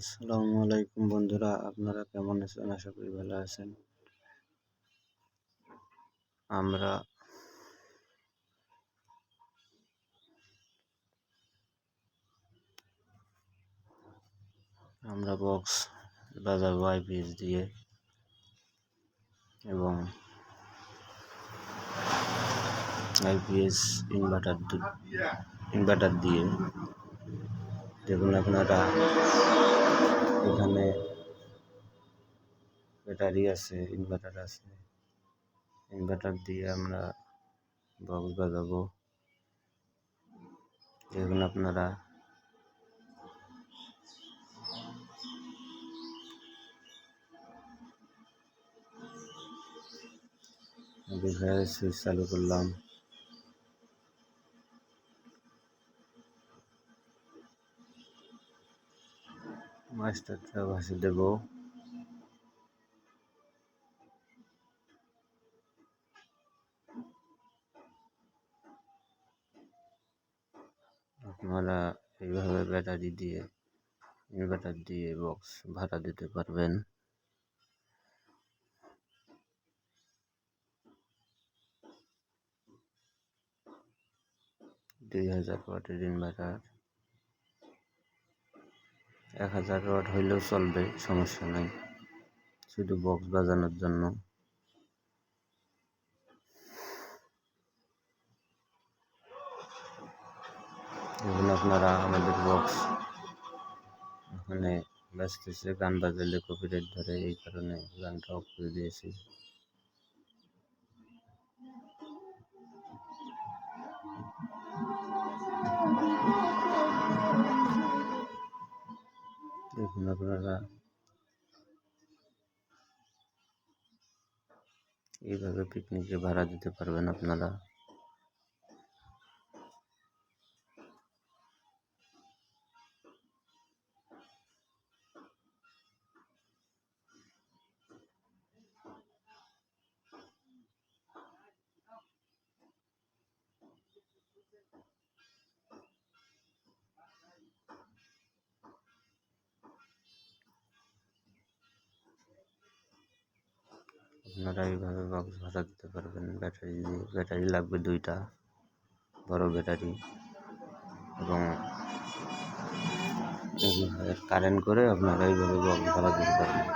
আসসালামু আলাইকুম বন্ধুরা, আপনারা কেমন আছেন? আশা করি ভালো আছেন। আমরা আমরা বক্স বাজাবো আইপিএস দিয়ে এবং আইপিএস ইনভার্টার ইনভার্টার দিয়ে। দেখুন আপনারা এখানে ব্যাটারি আছে ইনভার্টার আছে ইনভার্টার দিয়ে আমরা বক্স বাজাবো দেখুন আপনারা বিভাগে সুইচ চালু করলাম মাস্টারটা ভাসে দেব আপনারা এইভাবে ব্যাটারি দিয়ে ইনভার্টার দিয়ে বক্স ভাড়া দিতে পারবেন দুই হাজার ওয়াটের ইনভার্টার এক হাজার ওয়াট হইলেও চলবে, সমস্যা নাই। শুধু বক্স বাজানোর জন্য। দেখুন আপনারা আমাদের বক্স ওখানে বাজতেছে গান বাজালে কপিরাইট ধরে, এই কারণে গানটা অফ করে দিয়েছি। আপনারা এইভাবে পিকনিকে ভাড়া দিতে পারবেন আপনারা। আপনারা এইভাবে বক্স ভাড়া দিতে পারবেন। ব্যাটারি দিয়ে ব্যাটারি লাগবে দুইটা, বড় ব্যাটারি এবং কারেন্ট করে আপনারা এইভাবে বক্স ভাড়া দিতে পারবেন।